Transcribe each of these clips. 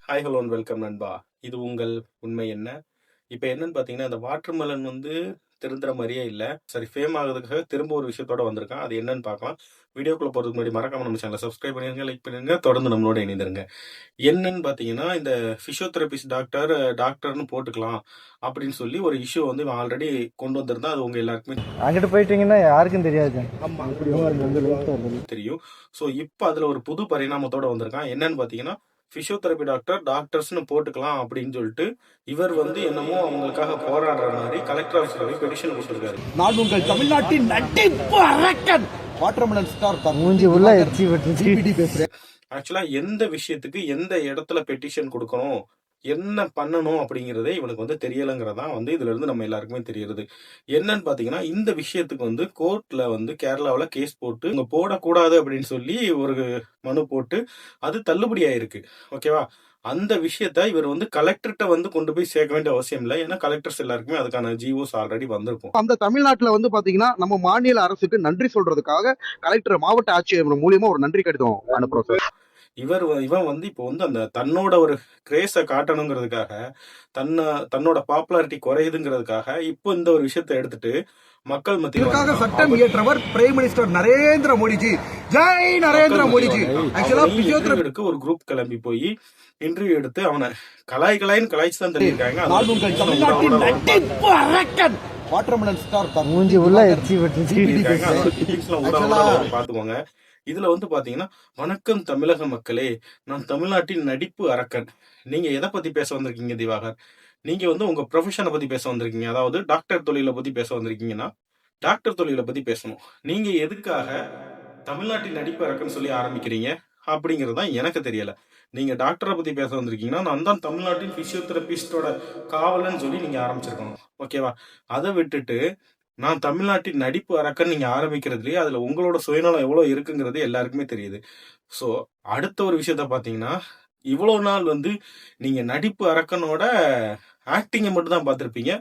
Hi hello welcome நண்பா. இது உங்கள் உண்மை என்ன? இப்போ என்னன்னு பார்த்தீங்கன்னா இந்த வாட்டர்மெலன் வந்து திருந்துற மாதிரியே இல்லை. சரி ஃபேம் ஆகுறதுக்காக திரும்ப ஒரு விஷயத்தோட வந்திருக்கான். அது என்னன்னு பார்க்கலாம். வீடியோக்குள்ள போகிறதுக்கு முன்னாடி மறக்காம நம்ம சேனலை சப்ஸ்கிரைப் பண்ணிருங்க லைக் பண்ணிருங்க. தொடர்ந்து நம்மளோட இணைந்திருங்க. என்னன்னு பார்த்தீங்கன்னா இந்த ஃபிசியோதெரபிஸ்ட் டாக்டர் டாக்டர்னு போட்டுக்கலாம் அப்படின்னு சொல்லி ஒரு இஷ்யூ வந்து ஆல்ரெடி கொண்டு வந்திருந்தா அது உங்க எல்லாருக்குமே அங்கிட்டு போயிட்டீங்கன்னா யாருக்கும் தெரியாது. தெரியும். ஸோ இப்போ அதில் ஒரு புது பரிணாமத்தோட வந்திருக்கான். என்னன்னு பார்த்தீங்கன்னா ஃபிசியோதெரபி டாக்டர் டாக்டர்ஸ்னு போட்டுக்கலாம் அப்படின்னு சொல்லிட்டு இவர் வந்து என்னமோ அவங்களுக்காக போராடுற மாதிரி கலெக்டர் ஆஃபீஸில் போய் பெட்டிஷன் கொடுத்துருக்காரு. நான் உங்கள் தமிழ்நாட்டின் நட்டிப்பு அரக்கன். வாட்டர்மெலன் ஸ்டார் மூஞ்சி உள்ள எச்சி பேசுறேன். ஆக்சுவலா எந்த விஷயத்துக்கு எந்த இடத்துல பெட்டிஷன் கொடுக்கணும்? என்ன பண்ணணும் அப்படிங்கிறதே இவனுக்கு வந்து தெரியலைங்கிறதான் வந்து இதுல இருந்து நம்ம எல்லாருக்குமே தெரியுது என்னன்னு பாத்தீங்கன்னா இந்த விஷயத்துக்கு வந்து கோர்ட்ல வந்து கேரளாவில் கேஸ் போட்டு இவங்க போடக்கூடாது அப்படின்னு சொல்லி ஒரு மனு போட்டு அது தள்ளுபடி ஆயிருக்கு. ஓகேவா அந்த விஷயத்த இவர் வந்து கலெக்டர்கிட்ட வந்து கொண்டு போய் சேர்க்க வேண்டிய அவசியம் இல்லை. ஏன்னா கலெக்டர்ஸ் எல்லாருக்குமே அதுக்கான ஜிஓஸ் ஆல்ரெடி வந்திருக்கும். அந்த தமிழ்நாட்டுல வந்து பாத்தீங்கன்னா நம்ம மாநில அரசுக்கு நன்றி சொல்றதுக்காக கலெக்டர் மாவட்ட ஆட்சியர் மூலியமா ஒரு நன்றி கடிதம் அனுப்புறோம் சார் இவர் இவன் வந்து இப்போ வந்து அந்த தன்னோட ஒரு கிரேஸை காட்டணுங்கிறதுக்காக தன்னை தன்னோட பாப்புலாரிட்டி குறையுதுங்கிறதுக்காக இப்போ இந்த ஒரு விஷயத்தை எடுத்துட்டு மக்கள் மத்தியில் சட்டம் இயற்றவர் பிரைம் மினிஸ்டர் நரேந்திர மோடிஜி ஜெய் நரேந்திர மோடிஜி ஆக்சுவலா பிசியோதெரபி எடுக்க ஒரு குரூப் கிளம்பி போய் இன்டர்வியூ எடுத்து அவனை கலாய் கலாய்னு கலாய்ச்சி தான் தள்ளியிருக்காங்க. வாட்டர்மெலன் ஸ்டார் மூஞ்சி உள்ள எச்சி ஊடகம் பாத்துக்கோங்க. இதுல வந்து பாத்தீங்கன்னா வணக்கம் தமிழக மக்களே நான் தமிழ்நாட்டின் நடிப்பு அரக்கன். நீங்க எதை பத்தி பேச வந்திருக்கீங்க திவாகர்? நீங்க வந்து உங்க ப்ரொஃபஷனை பத்தி பேச வந்திருக்கீங்க. அதாவது டாக்டர் தொழிலை பத்தி பேச வந்திருக்கீங்கன்னா டாக்டர் தொழிலை பத்தி பேசணும். நீங்க எதுக்காக தமிழ்நாட்டின் நடிப்பு அரக்கன் சொல்லி ஆரம்பிக்கிறீங்க? அப்படிங்கிறது தான் எனக்கு தெரியல. நீங்க டாக்டரை பத்தி பேச வந்திருக்கீங்கன்னா நான் தான் தமிழ்நாட்டின் பிசியோதெரபிஸ்டோட காவலன்னு சொல்லி நீங்க ஆரம்பிச்சிருக்கணும். ஓகேவா அதை விட்டுட்டு நான் தமிழ்நாட்டின் நடிப்பு அரக்கன் நீங்க ஆரம்பிக்கிறதுலயே அதுல உங்களோட சுயநலம் எவ்வளவு இருக்குங்கிறது எல்லாருக்குமே தெரியுது. ஸோ அடுத்த ஒரு விஷயத்த பாத்தீங்கன்னா இவ்வளவு நாள் வந்து நீங்க நடிப்பு அரக்கனோட ஆக்டிங்கை மட்டும் தான் பார்த்துருப்பீங்க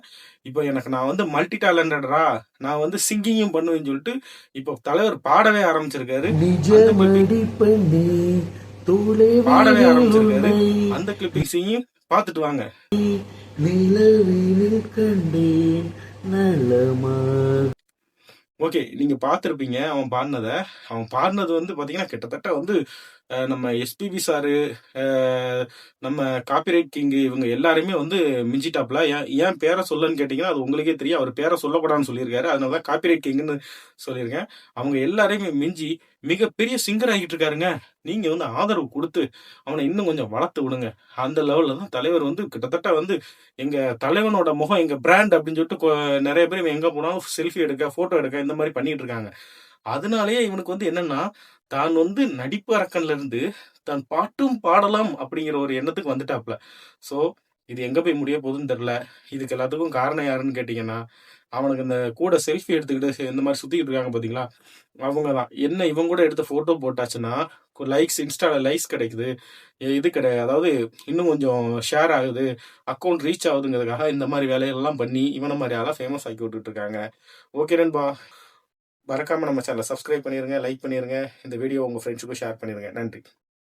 இப்போ எனக்கு நான் வந்து மல்டி டேலண்டடா நான் வந்து சிங்கிங்கும் பண்ணுவேன்னு சொல்லிட்டு இப்போ தலைவர் பாடவே ஆரம்பிச்சிருக்காரு. பாடவே ஆரம்பிச்சிருக்காரு. அந்த கிளிப்பிங்ஸையும் பார்த்துட்டு வாங்க. நிலவினில் கண்டேன் நலமா ஓகே நீங்க பார்த்துருப்பீங்க அவன் பாடினத. அவன் பாடினது வந்து பாத்தீங்கன்னா கிட்டத்தட்ட வந்து நம்ம எஸ்பிபி சாரு நம்ம காப்பிரைட் கிங் இவங்க எல்லாருமே வந்து மிஞ்சிட்டாப்ல. ஏன் ஏன் பேரை சொல்லன்னு கேட்டிங்கன்னா அது உங்களுக்கே தெரியும். அவர் பேரை சொல்லக்கூடாதுன்னு சொல்லியிருக்காரு. அதனால தான் காப்பிரைட் கிங்னு சொல்லியிருக்கேன். அவங்க எல்லாரையுமே மிஞ்சி மிகப்பெரிய சிங்கர் ஆகிட்டு இருக்காருங்க. நீங்கள் வந்து ஆதரவு கொடுத்து அவனை இன்னும் கொஞ்சம் வளர்த்து விடுங்க. அந்த லெவலில் தான் தலைவர் வந்து கிட்டத்தட்ட வந்து எங்கள் தலைவனோட முகம் எங்கள் பிராண்ட் அப்படின்னு சொல்லிட்டு நிறைய பேர் எங்கே போனாலும் செல்ஃபி எடுக்க ஃபோட்டோ எடுக்க இந்த மாதிரி பண்ணிகிட்டு இருக்காங்க. அதனாலேயே இவனுக்கு வந்து என்னன்னா தான் வந்து நடிப்பு அரக்கன்ல இருந்து தான் பாட்டும் பாடலாம் அப்படிங்கிற ஒரு எண்ணத்துக்கு வந்துட்டாப்ல. ஸோ இது எங்க போய் முடிய போகுதுன்னு தெரில இதுக்கு எல்லாத்துக்கும் காரணம் யாருன்னு கேட்டீங்கன்னா அவனுக்கு இந்த கூட செல்ஃபி எடுத்துக்கிட்டு இந்த மாதிரி சுத்திக்கிட்டு இருக்காங்க பாத்தீங்களா? அவங்க தான் என்ன இவங்க கூட எடுத்த போட்டோ போட்டாச்சுன்னா லைக்ஸ் இன்ஸ்டால லைக்ஸ் கிடைக்குது. இது கிடையாது. அதாவது இன்னும் கொஞ்சம் ஷேர் ஆகுது. அக்கௌண்ட் ரீச் ஆகுதுங்கிறதுக்காக இந்த மாதிரி வேலையெல்லாம் பண்ணி இவனை மாதிரி ஆளா ஃபேமஸ் ஆக்கி விட்டுட்டு இருக்காங்க. ஓகே நண்பா. மறக்காம நம்ம சேனலை சப்ஸ்கிரைப் பண்ணிருங்க லைக் பண்ணிடுங்க இந்த வீடியோ உங்கள் ஃப்ரெண்ட்ஸுக்கும் ஷேர் பண்ணிடுங்க நன்றி.